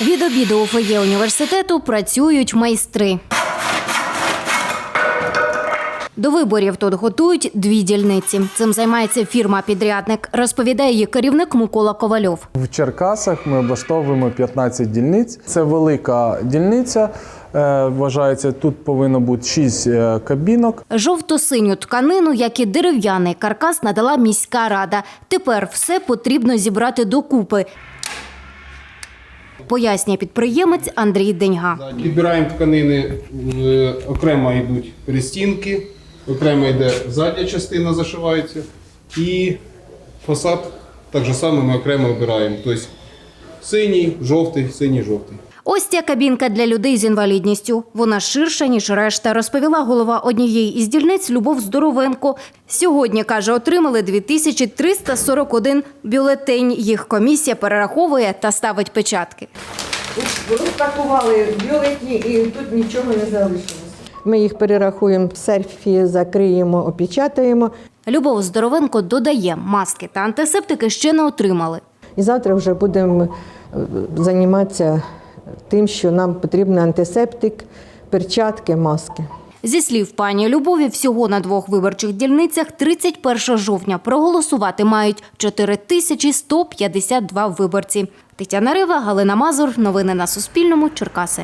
Від обіду у фоє університету працюють майстри. До виборів тут готують дві дільниці. Цим займається фірма-підрядник, розповідає її керівник Микола Ковальов. В Черкасах ми облаштовуємо 15 дільниць. Це велика дільниця. Е, Вважається, тут повинно бути 6 кабінок. Жовто-синю тканину, як і дерев'яний каркас, надала міська рада. Тепер все потрібно зібрати докупи. Пояснює підприємець Андрій Деньга. Підбираємо тканини, е, окремо йдуть перестінки, окремо йде задня частина зашивається і фасад так само ми окремо обираємо. Тобто синій, жовтий, синій, жовтий. Ось ця кабінка для людей з інвалідністю. Вона ширша, ніж решта, розповіла голова однієї із дільниць Любов Здоровенко. Сьогодні, каже, отримали 2341 бюлетень. Їх комісія перераховує та ставить печатки. Розпакували бюлетні і тут нічого не залишилося. Ми їх перерахуємо в серфі, закриємо, опечатаємо. Любов Здоровенко додає, маски та антисептики ще не отримали. І завтра вже будемо е, займатися тим, що нам потрібен антисептик, перчатки, маски. Зі слів пані Любові, всього на двох виборчих дільницях 31 жовтня проголосувати мають 4152 виборці. Тетяна Рива, Галина Мазур. Новини на Суспільному. Черкаси.